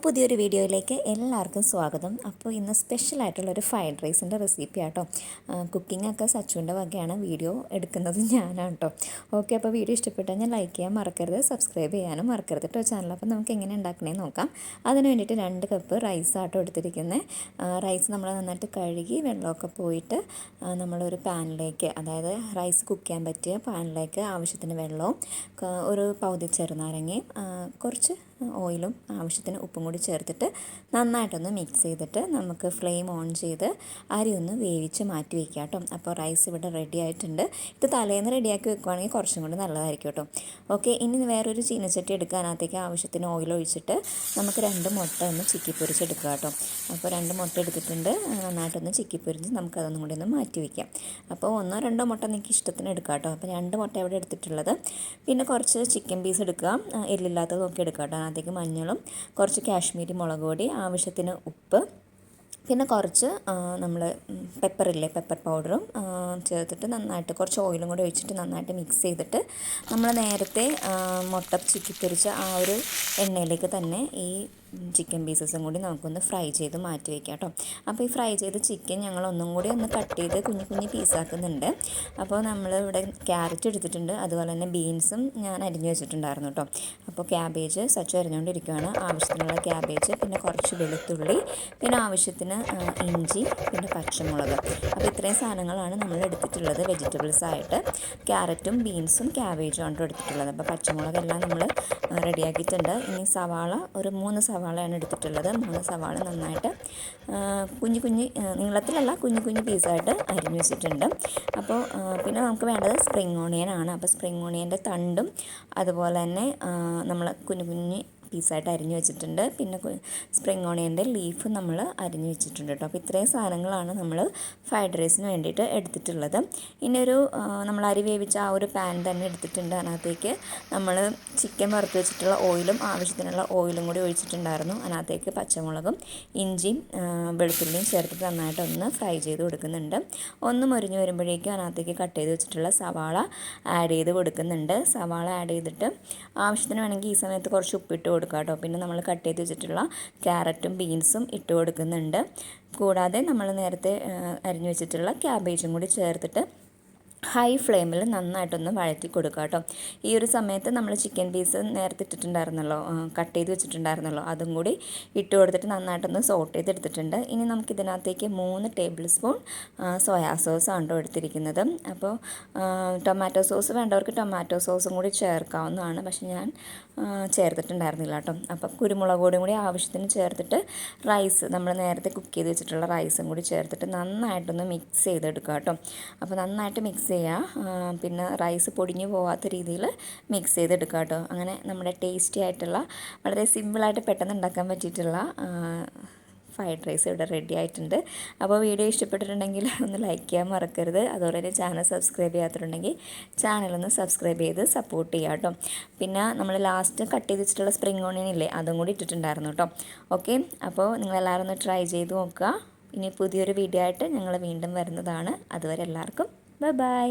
പുതിയൊരു വീഡിയോയിലേക്ക് എല്ലാവർക്കും സ്വാഗതം. അപ്പോൾ ഇന്ന് സ്പെഷ്യൽ ഒരു ഫ്രൈഡ് റൈസിന്റെ റെസിപ്പി ആട്ടോ. കുക്കിംഗ് ഒക്കെ സച്ചുവിന്റെ വകയാണ് വീഡിയോ എടുക്കുന്നത് ഞാനാണ് കേട്ടോ ഓക്കെ അപ്പോൾ വീഡിയോ ഇഷ്ടപ്പെട്ടാൽ ഞാൻ ലൈക്ക് ചെയ്യാൻ മറക്കരുത് സബ്സ്ക്രൈബ് ചെയ്യാനും മറക്കരുത് കേട്ടോ ചാനൽ അപ്പോൾ നമുക്ക് എങ്ങനെ ഉണ്ടാക്കണേ നോക്കാം. അതിന് വേണ്ടിയിട്ട് രണ്ട് കപ്പ് റൈസ് ആട്ടോ എടുത്തിരിക്കുന്നത് റൈസ് നമ്മൾ നന്നായിട്ട് കഴുകി വെള്ളമൊക്കെ പോയിട്ട് നമ്മളൊരു പാനിലേക്ക് അതായത് റൈസ് കുക്ക് ചെയ്യാൻ പറ്റിയ പാനിലേക്ക് ആവശ്യത്തിന് വെള്ളവും ഒരു പൗതി ചെറുനാരങ്ങയും കുറച്ച് ഓയിലും ആവശ്യത്തിന് ഉപ്പും കൂടി ചേർത്തിട്ട് നന്നായിട്ടൊന്ന് മിക്സ് ചെയ്തിട്ട് നമുക്ക് ഫ്ലെയിം ഓൺ ചെയ്ത് അരി ഒന്ന് വേവിച്ച് മാറ്റി വയ്ക്കുക കേട്ടോ. അപ്പോൾ റൈസ് ഇവിടെ റെഡി ആയിട്ടുണ്ട്. ഇത് തലേന്ന് റെഡിയാക്കി വെക്കുവാണെങ്കിൽ കുറച്ചും കൂടി നല്ലതായിരിക്കും കേട്ടോ. ഓക്കെ ഇനി വേറൊരു ചീനച്ചട്ടി എടുക്കുക. അതിനകത്തേക്ക് ആവശ്യത്തിന് ഓയിൽ ഒഴിച്ചിട്ട് നമുക്ക് രണ്ട് മുട്ട ഒന്ന് ചിക്കി പൊരിച്ചെടുക്കുക കേട്ടോ. അപ്പോൾ രണ്ട് മുട്ട എടുത്തിട്ടുണ്ട്. നന്നായിട്ടൊന്ന് ചിക്കി പൊരിച്ച് നമുക്കതൊന്നും കൂടി ഒന്ന് മാറ്റി വയ്ക്കാം അപ്പോൾ ഒന്നോ രണ്ടോ മുട്ട നിങ്ങൾക്ക് ഇഷ്ടത്തിന് എടുക്കാം കേട്ടോ. അപ്പോൾ രണ്ട് മുട്ട ഇവിടെ എടുത്തിട്ടുള്ളത്. പിന്നെ കുറച്ച് ചിക്കൻ പീസ് എടുക്കുക. എല്ലില്ലാത്തതൊക്കെ എടുക്കുക കേട്ടോ. അതിനകത്തേക്ക് മഞ്ഞളും കുറച്ച് കാശ്മീരി മുളക് പൊടി ആവശ്യത്തിന് ഉപ്പ് പിന്നെ കുറച്ച് നമ്മൾ പെപ്പറില്ലേ പെപ്പർ പൗഡറും ചേർത്തിട്ട് നന്നായിട്ട് കുറച്ച് ഓയിലും കൂടി ഒഴിച്ചിട്ട് നന്നായിട്ട് മിക്സ് ചെയ്തിട്ട് നമ്മൾ നേരത്തെ മുട്ട ചിക്കി ആ ഒരു എണ്ണയിലേക്ക് തന്നെ ഈ ചിക്കൻ പീസസും കൂടി നമുക്കൊന്ന് ഫ്രൈ ചെയ്ത് മാറ്റി വയ്ക്കാം കേട്ടോ അപ്പോൾ ഈ ഫ്രൈ ചെയ്ത ചിക്കൻ ഞങ്ങൾ ഒന്നും കൂടി ഒന്ന് കട്ട് ചെയ്ത് കുഞ്ഞു കുഞ്ഞു പീസാക്കുന്നുണ്ട് അപ്പോൾ നമ്മൾ ഇവിടെ ക്യാരറ്റ് എടുത്തിട്ടുണ്ട്. അതുപോലെ തന്നെ ബീൻസും ഞാൻ അരിഞ്ഞു വെച്ചിട്ടുണ്ടായിരുന്നു കേട്ടോ അപ്പോൾ ക്യാബേജ് സച്ചു അരിഞ്ഞുകൊണ്ടിരിക്കുകയാണ് ആവശ്യത്തിനുള്ള ക്യാബേജ് പിന്നെ കുറച്ച് വെളുത്തുള്ളി പിന്നെ ആവശ്യത്തിന് ഇഞ്ചി പിന്നെ പച്ചമുളക്. അപ്പോൾ ഇത്രയും സാധനങ്ങളാണ് നമ്മൾ എടുത്തിട്ടുള്ളത് വെജിറ്റബിൾസ് ആയിട്ട്. ക്യാരറ്റും ബീൻസും ക്യാബേജും ആണ് എടുത്തിട്ടുള്ളത്. അപ്പോൾ പച്ചമുളകെല്ലാം നമ്മൾ റെഡിയാക്കിയിട്ടുണ്ട് ഇനി സവാള ഒരു മൂന്ന് സവാള സവാളയാണ് എടുത്തിട്ടുള്ളത്. മൂന്ന് സവാള നന്നായിട്ട് കുഞ്ഞു കുഞ്ഞു നീളത്തിലല്ല കുഞ്ഞു കുഞ്ഞു പീസായിട്ട് അരിഞ്ഞു വെച്ചിട്ടുണ്ട്. അപ്പോൾ പിന്നെ നമുക്ക് വേണ്ടത് സ്പ്രിങ് ഓണിയനാണ് അപ്പോൾ സ്പ്രിങ് ഓണിയന്റെ തണ്ടും അതുപോലെ തന്നെ നമ്മൾ കുഞ്ഞു കുഞ്ഞു പീസായിട്ട് അരിഞ്ഞു വെച്ചിട്ടുണ്ട്. പിന്നെ സ്പ്രിങ് ഓണിയന്റെ ലീഫ് നമ്മൾ അരിഞ്ഞു വെച്ചിട്ടുണ്ട് കേട്ടോ. അപ്പോൾ ഇത്രയും സാധനങ്ങളാണ് നമ്മൾ ഫ്രൈഡ് റൈസിന് വേണ്ടിയിട്ട് എടുത്തിട്ടുള്ളത്. ഇനി ഒരു നമ്മൾ അരി വേവിച്ച ആ ഒരു പാൻ തന്നെ എടുത്തിട്ടുണ്ട് അതിനകത്തേക്ക്. നമ്മൾ ചിക്കൻ വറുത്ത് വെച്ചിട്ടുള്ള ഓയിലും ആവശ്യത്തിനുള്ള ഓയിലും കൂടി ഒഴിച്ചിട്ടുണ്ടായിരുന്നു. അതിനകത്തേക്ക് പച്ചമുളകും ഇഞ്ചിയും വെളുത്തുള്ളിയും ചേർത്തിട്ട് നന്നായിട്ട് ഒന്ന് ഫ്രൈ ചെയ്ത് കൊടുക്കുന്നുണ്ട്. ഒന്ന് മുരിഞ്ഞ് വരുമ്പോഴേക്കും അതിനകത്തേക്ക് കട്ട് ചെയ്ത് വെച്ചിട്ടുള്ള സവാള ആഡ് ചെയ്ത് കൊടുക്കുന്നുണ്ട്. സവാള ആഡ് ചെയ്തിട്ട് ആവശ്യത്തിന് വേണമെങ്കിൽ ഈ സമയത്ത് കുറച്ച് ഉപ്പിട്ട് കൊടുക്കുക കേട്ടോ. പിന്നെ നമ്മൾ കട്ട് ചെയ്ത് വെച്ചിട്ടുള്ള ക്യാരറ്റും ബീൻസും ഇട്ട് കൊടുക്കുന്നുണ്ട്. കൂടാതെ നമ്മൾ നേരത്തെ അരിഞ്ഞു വെച്ചിട്ടുള്ള ക്യാബേജും കൂടി ചേർത്തിട്ട് ഹൈ ഫ്ലെയിമിൽ നന്നായിട്ടൊന്ന് വഴറ്റി കൊടുക്കുക കേട്ടോ ഈ ഒരു സമയത്ത് നമ്മൾ ചിക്കൻ പീസ് നേരത്തെ ഇട്ടിട്ടുണ്ടായിരുന്നല്ലോ കട്ട് ചെയ്ത് വെച്ചിട്ടുണ്ടായിരുന്നല്ലോ അതും കൂടി ഇട്ട് കൊടുത്തിട്ട് നന്നായിട്ടൊന്ന് സോട്ട് ചെയ്തെടുത്തിട്ടുണ്ട് ഇനി നമുക്ക് ഇതിനകത്തേക്ക് മൂന്ന് ടേബിൾ സ്പൂൺ സോയാ സോസ് ആണ് എടുത്തിരിക്കുന്നത്. അപ്പോൾ ടൊമാറ്റോ സോസ് വേണ്ടവർക്ക് ടൊമാറ്റോ സോസും കൂടി ചേർക്കാവുന്നതാണ്. പക്ഷേ ഞാൻ ചേർത്തിട്ടുണ്ടായിരുന്നില്ല കേട്ടോ അപ്പോൾ കുരുമുളക് പൊടിയും കൂടി ആവശ്യത്തിന് ചേർത്തിട്ട് റൈസ് നമ്മൾ നേരത്തെ കുക്ക് ചെയ്ത് വെച്ചിട്ടുള്ള റൈസും കൂടി ചേർത്തിട്ട് നന്നായിട്ടൊന്ന് മിക്സ് ചെയ്തെടുക്കുക കേട്ടോ അപ്പോൾ നന്നായിട്ട് മിക്സ് ചെയ്യുക പിന്നെ റൈസ് പൊടിഞ്ഞു പോകാത്ത രീതിയിൽ മിക്സ് ചെയ്തെടുക്കുക കേട്ടോ. അങ്ങനെ നമ്മുടെ ടേസ്റ്റി ആയിട്ടുള്ള വളരെ സിമ്പിളായിട്ട് പെട്ടെന്ന് ഉണ്ടാക്കാൻ പറ്റിയിട്ടുള്ള ഫ്രൈഡ് റൈസ് ഇവിടെ റെഡി ആയിട്ടുണ്ട്. അപ്പോൾ വീഡിയോ ഇഷ്ടപ്പെട്ടിട്ടുണ്ടെങ്കിൽ ഒന്ന് ലൈക്ക് ചെയ്യാൻ മറക്കരുത്. അതുപോലെ തന്നെ ചാനൽ സബ്സ്ക്രൈബ് ചെയ്യാത്തിട്ടുണ്ടെങ്കിൽ ചാനലൊന്ന് സബ്സ്ക്രൈബ് ചെയ്ത് സപ്പോർട്ട് ചെയ്യാം കേട്ടോ. പിന്നെ നമ്മൾ ലാസ്റ്റ് കട്ട് ചെയ്ത് വെച്ചിട്ടുള്ള സ്പ്രിംഗ് ഓണിയൻ ഇല്ലേ അതും കൂടി ഇട്ടിട്ടുണ്ടായിരുന്നു കേട്ടോ. ഓക്കെ അപ്പോൾ നിങ്ങളെല്ലാവരും ഒന്ന് ട്രൈ ചെയ്ത് നോക്കുക. ഇനി പുതിയൊരു വീഡിയോ ആയിട്ട് ഞങ്ങൾ വീണ്ടും വരുന്നതാണ്. അതുവരെ എല്ലാവർക്കും ബൈ